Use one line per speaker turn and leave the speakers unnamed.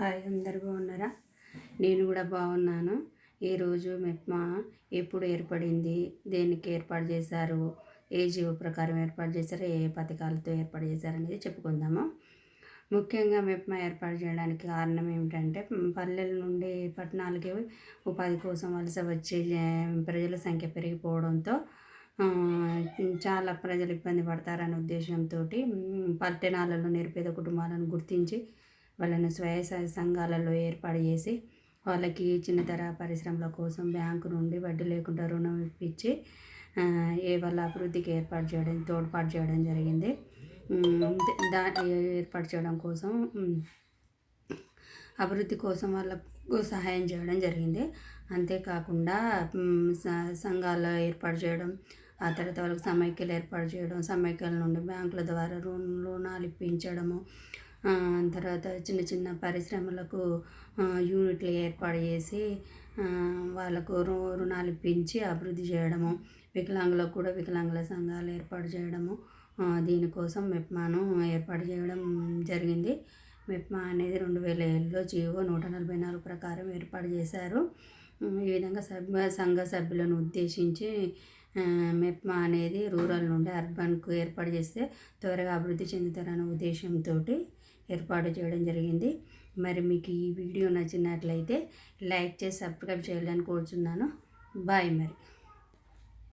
Hi అందరు బాగున్నారా? నేను కూడా బాగున్నాను. ఈరోజు మెప్మా ఎప్పుడు ఏర్పడింది? దేనికి ఏర్పాటు చేశారు? ఏ జీవ ప్రకారం ఏర్పాటు చేశారు? ఏ పథకాలతో ఏర్పాటు చేశారు అనేది చెప్పుకుందాము. ముఖ్యంగా మెప్మా ఏర్పాటు చేయడానికి కారణం ఏమిటంటే పల్లెల నుండి పట్టణాలకి ఉపాధి కోసం వలస వచ్చే ప్రజల సంఖ్య పెరిగిపోవడంతో చాలా ప్రజలు ఇబ్బంది పడతారనే ఉద్దేశంతో పట్టణాలలో నిరుపేద కుటుంబాలను గుర్తించి వాళ్ళని స్వయ సంఘాలలో ఏర్పాటు చేసి వాళ్ళకి చిన్నతర పరిశ్రమల కోసం బ్యాంకు నుండి వడ్డీ లేకుండా రుణం ఇప్పించి ఏ వాళ్ళ అభివృద్ధికి ఏర్పాటు చేయడం తోడ్పాటు చేయడం జరిగింది. దా ఏర్పాటు చేయడం కోసం అభివృద్ధి కోసం వాళ్ళకు సహాయం చేయడం జరిగింది. అంతేకాకుండా సంఘాలు ఏర్పాటు చేయడం ఆ తర్వాత వాళ్ళకి సమైక్యలు ఏర్పాటు చేయడం సమైక్యల నుండి బ్యాంకుల ద్వారా రుణ రుణాలు ఇప్పించడము తర్వాత చిన్న చిన్న పరిశ్రమలకు యూనిట్లు ఏర్పాటు చేసి వాళ్ళకు రు రుణాలు ఇప్పించి అభివృద్ధి చేయడము వికలాంగులకు కూడా వికలాంగుల సంఘాలు ఏర్పాటు చేయడము దీనికోసం మెప్మాను ఏర్పాటు చేయడం జరిగింది. మెప్మా అనేది రెండు వేల ఏళ్ళలో జీవో నూట నలభై నాలుగు ప్రకారం ఏర్పాటు చేశారు. ఈ విధంగా సభ్య సంఘ సభ్యులను ఉద్దేశించి మెప్మా అనేది రూరల్ నుండి అర్బన్కు ఏర్పాటు చేస్తే త్వరగా అభివృద్ధి చెందుతారనే ఉద్దేశంతో ఏర్పాటు చేయడం జరిగింది. మరి మీకు ఈ వీడియో నచ్చినట్లయితే లైక్ చేసి సబ్స్క్రైబ్ చేయాలని కోరుచున్నాను. బాయ్ మరి.